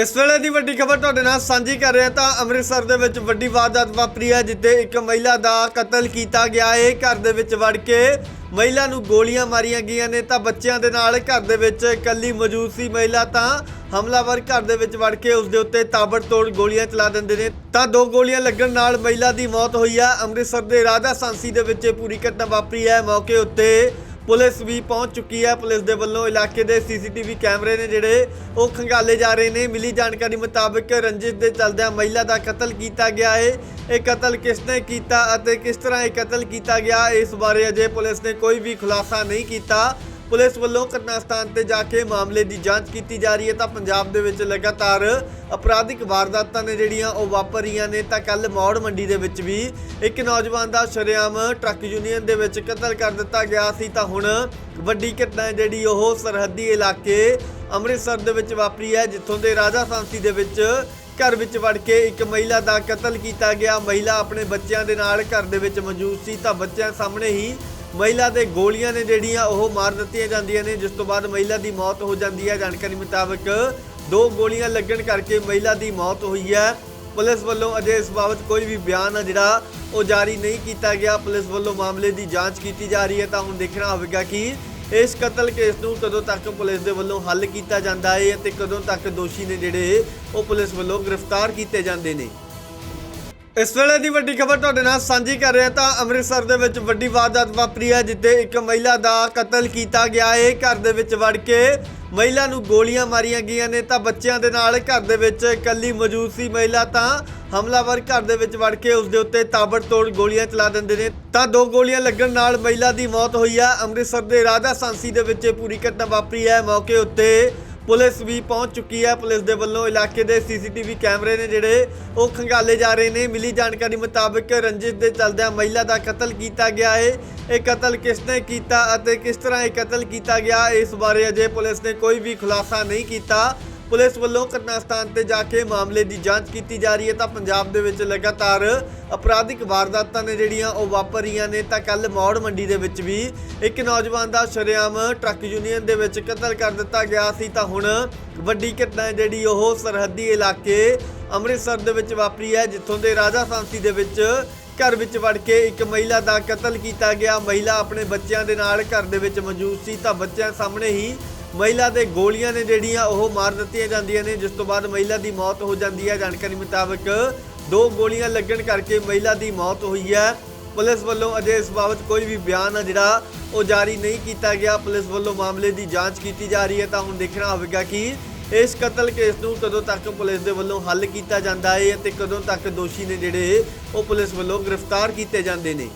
ਇਸ ਵੇਲੇ ਦੀ ਵੱਡੀ ਖਬਰ ਤੁਹਾਡੇ ਨਾਲ ਸਾਂਝੀ ਕਰ ਰਿਹਾ ਤਾਂ ਅੰਮ੍ਰਿਤਸਰ ਦੇ ਵਿੱਚ ਵੱਡੀ ਵਾਰਦਾਤ ਵਾਪਰੀ ਹੈ, ਜਿੱਥੇ ਇੱਕ ਮਹਿਲਾ ਦਾ ਕਤਲ ਕੀਤਾ ਗਿਆ ਹੈ। ਘਰ ਦੇ ਵਿੱਚ ਵੜ ਕੇ ਮਹਿਲਾ ਨੂੰ ਗੋਲੀਆਂ ਮਾਰੀਆਂ ਗਈਆਂ ਨੇ ਤਾਂ ਬੱਚਿਆਂ ਦੇ ਨਾਲ ਘਰ ਦੇ ਵਿੱਚ ਇਕੱਲੀ ਮੌਜੂਦ ਸੀ ਮਹਿਲਾ ਤਾਂ ਹਮਲਾਵਰ ਘਰ ਦੇ ਵਿੱਚ ਵੜ ਕੇ ਉਸ ਦੇ ਉੱਤੇ ਤਾਬੜਤੋੜ ਗੋਲੀਆਂ ਚਲਾ ਦਿੰਦੇ ਨੇ। ਤਾਂ ਦੋ ਗੋਲੀਆਂ ਲੱਗਣ ਨਾਲ ਮਹਿਲਾ ਦੀ ਮੌਤ ਹੋਈ ਹੈ ਅੰਮ੍ਰਿਤਸਰ ਦੇ ਰਾਧਾ ਸਾਂਸੀ ਦੇ ਵਿੱਚ ਇਹ ਪੂਰੀ ਘਟਨਾ ਵਾਪਰੀ ਹੈ। ਮੌਕੇ ਉੱਤੇ ਪੁਲਿਸ ਵੀ ਪਹੁੰਚ ਚੁੱਕੀ ਹੈ। ਪੁਲਿਸ ਦੇ ਵੱਲੋਂ ਇਲਾਕੇ ਦੇ ਸੀਸੀਟੀਵੀ ਕੈਮਰੇ ਨੇ ਜਿਹੜੇ ਉਹ ਖੰਗਾਲੇ ਜਾ ਰਹੇ ਨੇ। ਮਿਲੀ ਜਾਣਕਾਰੀ ਮੁਤਾਬਕ ਰੰਜਿਸ਼ ਦੇ ਚਲਦਿਆਂ ਮਹਿਲਾ ਦਾ ਕਤਲ ਕੀਤਾ ਗਿਆ ਹੈ ਇਹ ਕਤਲ ਕਿਸ ਨੇ ਕੀਤਾ ਅਤੇ ਕਿਸ ਤਰ੍ਹਾਂ ਇਹ ਕਤਲ ਕੀਤਾ ਗਿਆ, ਇਸ ਬਾਰੇ ਅਜੇ ਪੁਲਿਸ ਨੇ ਕੋਈ ਵੀ ਖੁਲਾਸਾ ਨਹੀਂ ਕੀਤਾ। ਪੁਲਿਸ ਵੱਲੋਂ ਘਟਨਾ ਸਥਾਨ ਤੇ ਜਾ ਕੇ ਮਾਮਲੇ ਦੀ ਜਾਂਚ ਕੀਤੀ ਜਾ ਰਹੀ ਹੈ ਤਾਂ ਪੰਜਾਬ ਦੇ ਵਿੱਚ ਲਗਾਤਾਰ ਅਪਰਾਧਿਕ ਵਾਰਦਾਤਾਂ ਨੇ ਜਿਹੜੀਆਂ ਉਹ ਵਾਪਰ ਰਹੀਆਂ ਨੇ ਤਾਂ ਕੱਲ ਮੌੜ ਮੰਡੀ ਦੇ ਵਿੱਚ ਵੀ ਇੱਕ ਨੌਜਵਾਨ ਦਾ ਸ਼ਰੇਆਮ ਟਰੱਕ ਯੂਨੀਅਨ ਦੇ ਵਿੱਚ ਕਤਲ ਕਰ ਦਿੱਤਾ ਗਿਆ ਸੀ ਤਾਂ ਹੁਣ ਵੱਡੀ ਘਟਨਾ ਜਿਹੜੀ ਉਹ ਸਰਹੱਦੀ ਇਲਾਕੇ ਅੰਮ੍ਰਿਤਸਰ ਦੇ ਵਿੱਚ ਵਾਪਰੀ ਹੈ, ਜਿੱਥੋਂ ਦੇ ਰਾਜਾ ਸਾਂਸੀ ਦੇ ਵਿੱਚ ਘਰ ਵਿੱਚ ਵੜ ਕੇ ਇੱਕ ਮਹਿਲਾ ਦਾ ਕਤਲ ਕੀਤਾ ਗਿਆ। ਮਹਿਲਾ ਆਪਣੇ ਬੱਚਿਆਂ ਦੇ ਨਾਲ ਘਰ ਦੇ ਵਿੱਚ ਮੌਜੂਦ ਸੀ ਤਾਂ ਬੱਚਿਆਂ ਸਾਹਮਣੇ ਹੀ ਮਹਿਲਾ ਦੇ ਗੋਲੀਆਂ ਨੇ ਜਿਹੜੀਆਂ ਉਹ ਮਾਰ ਦਿੱਤੀਆਂ ਜਾਂਦੀਆਂ ਨੇ, ਜਿਸ ਤੋਂ ਬਾਅਦ ਮਹਿਲਾ ਦੀ ਮੌਤ ਹੋ ਜਾਂਦੀ ਹੈ। ਜਾਣਕਾਰੀ ਮੁਤਾਬਕ ਦੋ ਗੋਲੀਆਂ ਲੱਗਣ ਕਰਕੇ ਮਹਿਲਾ ਦੀ ਮੌਤ ਹੋਈ ਹੈ। ਪੁਲਿਸ ਵੱਲੋਂ ਅਜੇ ਇਸ ਬਾਬਤ ਕੋਈ ਵੀ ਬਿਆਨ ਆ ਜਿਹੜਾ ਉਹ ਜਾਰੀ ਨਹੀਂ ਕੀਤਾ ਗਿਆ। ਪੁਲਿਸ ਵੱਲੋਂ ਮਾਮਲੇ ਦੀ ਜਾਂਚ ਕੀਤੀ ਜਾ ਰਹੀ ਹੈ ਤਾਂ ਹੁਣ ਦੇਖਣਾ ਹੋਵੇਗਾ ਕਿ ਇਸ ਕਤਲ ਕੇਸ ਨੂੰ ਕਦੋਂ ਤੱਕ ਪੁਲਿਸ ਦੇ ਵੱਲੋਂ ਹੱਲ ਕੀਤਾ ਜਾਂਦਾ ਹੈ ਅਤੇ ਕਦੋਂ ਤੱਕ ਦੋਸ਼ੀ ਨੇ ਜਿਹੜੇ ਉਹ ਪੁਲਿਸ ਵੱਲੋਂ ਗ੍ਰਿਫਤਾਰ ਕੀਤੇ ਜਾਂਦੇ ਨੇ। ਇਸ ਵੇਲੇ ਦੀ ਵੱਡੀ ਖਬਰ ਤੁਹਾਡੇ ਨਾਲ ਸਾਂਝੀ ਕਰ ਰਿਹਾ ਤਾਂ ਅੰਮ੍ਰਿਤਸਰ ਦੇ ਵਿੱਚ ਵੱਡੀ ਵਾਰਦਾਤ ਵਾਪਰੀ ਹੈ, ਜਿੱਥੇ ਇੱਕ ਮਹਿਲਾ ਦਾ ਕਤਲ ਕੀਤਾ ਗਿਆ ਹੈ। ਘਰ ਦੇ ਵਿੱਚ ਵੜ ਕੇ ਮਹਿਲਾ ਨੂੰ ਗੋਲੀਆਂ ਮਾਰੀਆਂ ਗਈਆਂ ਨੇ ਤਾਂ ਬੱਚਿਆਂ ਦੇ ਨਾਲ ਘਰ ਦੇ ਵਿੱਚ ਇਕੱਲੀ ਮੌਜੂਦ ਸੀ ਮਹਿਲਾ ਤਾਂ ਹਮਲਾਵਰ ਘਰ ਦੇ ਵਿੱਚ ਵੜ ਕੇ ਉਸ ਦੇ ਉੱਤੇ ਤਾਬੜਤੋੜ ਗੋਲੀਆਂ ਚਲਾ ਦਿੰਦੇ ਨੇ। ਤਾਂ ਦੋ ਗੋਲੀਆਂ ਲੱਗਣ ਨਾਲ ਮਹਿਲਾ ਦੀ ਮੌਤ ਹੋਈ ਹੈ ਅੰਮ੍ਰਿਤਸਰ ਦੇ ਰਾਧਾ ਸਾਂਸੀ ਦੇ ਵਿੱਚ ਇਹ ਪੂਰੀ ਘਟਨਾ ਵਾਪਰੀ ਹੈ। ਮੌਕੇ ਉੱਤੇ ਪੁਲਿਸ ਵੀ ਪਹੁੰਚ ਚੁੱਕੀ ਹੈ। ਪੁਲਿਸ ਦੇ ਵੱਲੋਂ ਇਲਾਕੇ ਦੇ ਸੀਸੀਟੀਵੀ ਕੈਮਰੇ ਨੇ ਜਿਹੜੇ ਉਹ ਖੰਗਾਲੇ ਜਾ ਰਹੇ ਨੇ। ਮਿਲੀ ਜਾਣਕਾਰੀ ਮੁਤਾਬਕ ਰੰਜਿਸ਼ ਦੇ ਚਲਦਿਆਂ ਮਹਿਲਾ ਦਾ ਕਤਲ ਕੀਤਾ ਗਿਆ ਹੈ ਇਹ ਕਤਲ ਕਿਸ ਨੇ ਕੀਤਾ ਅਤੇ ਕਿਸ ਤਰ੍ਹਾਂ ਇਹ ਕਤਲ ਕੀਤਾ ਗਿਆ, ਇਸ ਬਾਰੇ ਅਜੇ ਪੁਲਿਸ ਨੇ ਕੋਈ ਵੀ ਖੁਲਾਸਾ ਨਹੀਂ ਕੀਤਾ। ਪੁਲਿਸ ਵੱਲੋਂ ਘਟਨਾ ਸਥਾਨ ਤੇ ਜਾ ਕੇ ਮਾਮਲੇ ਦੀ ਜਾਂਚ ਕੀਤੀ ਜਾ ਰਹੀ ਹੈ ਤਾਂ ਪੰਜਾਬ ਦੇ ਵਿੱਚ ਲਗਾਤਾਰ ਅਪਰਾਧਿਕ ਵਾਰਦਾਤਾਂ ਨੇ ਜਿਹੜੀਆਂ ਉਹ ਵਾਪਰ ਰਹੀਆਂ ਨੇ ਤਾਂ ਕੱਲ ਮੌੜ ਮੰਡੀ ਦੇ ਵਿੱਚ ਵੀ ਇੱਕ ਨੌਜਵਾਨ ਦਾ ਸ਼ਰੇਆਮ ਟਰੱਕ ਯੂਨੀਅਨ ਦੇ ਵਿੱਚ ਕਤਲ ਕਰ ਦਿੱਤਾ ਗਿਆ ਸੀ ਤਾਂ ਹੁਣ ਵੱਡੀ ਘਟਨਾ ਜਿਹੜੀ ਉਹ ਸਰਹੱਦੀ ਇਲਾਕੇ ਅੰਮ੍ਰਿਤਸਰ ਦੇ ਵਿੱਚ ਵਾਪਰੀ ਹੈ, ਜਿੱਥੋਂ ਦੇ ਰਾਜਾ ਸਾਂਸੀ ਦੇ ਵਿੱਚ ਘਰ ਵਿੱਚ ਵੜ ਕੇ ਇੱਕ ਮਹਿਲਾ ਦਾ ਕਤਲ ਕੀਤਾ ਗਿਆ। ਮਹਿਲਾ ਆਪਣੇ ਬੱਚਿਆਂ ਦੇ ਨਾਲ ਘਰ ਦੇ ਵਿੱਚ ਮੌਜੂਦ ਸੀ ਤਾਂ ਬੱਚਿਆਂ ਸਾਹਮਣੇ ਹੀ ਮਹਿਲਾ ਦੇ ਗੋਲੀਆਂ ਨੇ ਜਿਹੜੀਆਂ ਉਹ ਮਾਰ ਦਿੱਤੀਆਂ ਜਾਂਦੀਆਂ ਨੇ, ਜਿਸ ਤੋਂ ਬਾਅਦ ਮਹਿਲਾ ਦੀ ਮੌਤ ਹੋ ਜਾਂਦੀ ਹੈ। ਜਾਣਕਾਰੀ ਮੁਤਾਬਕ ਦੋ ਗੋਲੀਆਂ ਲੱਗਣ ਕਰਕੇ ਮਹਿਲਾ ਦੀ ਮੌਤ ਹੋਈ ਹੈ। ਪੁਲਿਸ ਵੱਲੋਂ ਅਜੇ ਇਸ ਬਾਬਤ ਕੋਈ ਵੀ ਬਿਆਨ ਆ ਜਿਹੜਾ ਉਹ ਜਾਰੀ ਨਹੀਂ ਕੀਤਾ ਗਿਆ। ਪੁਲਿਸ ਵੱਲੋਂ ਮਾਮਲੇ ਦੀ ਜਾਂਚ ਕੀਤੀ ਜਾ ਰਹੀ ਹੈ ਤਾਂ ਹੁਣ ਦੇਖਣਾ ਹੋਵੇਗਾ ਕਿ ਇਸ ਕਤਲ ਕੇਸ ਨੂੰ ਕਦੋਂ ਤੱਕ ਪੁਲਿਸ ਦੇ ਵੱਲੋਂ ਹੱਲ ਕੀਤਾ ਜਾਂਦਾ ਹੈ ਅਤੇ ਕਦੋਂ ਤੱਕ ਦੋਸ਼ੀ ਨੇ ਜਿਹੜੇ ਉਹ ਪੁਲਿਸ ਵੱਲੋਂ ਗ੍ਰਿਫਤਾਰ ਕੀਤੇ ਜਾਂਦੇ ਨੇ।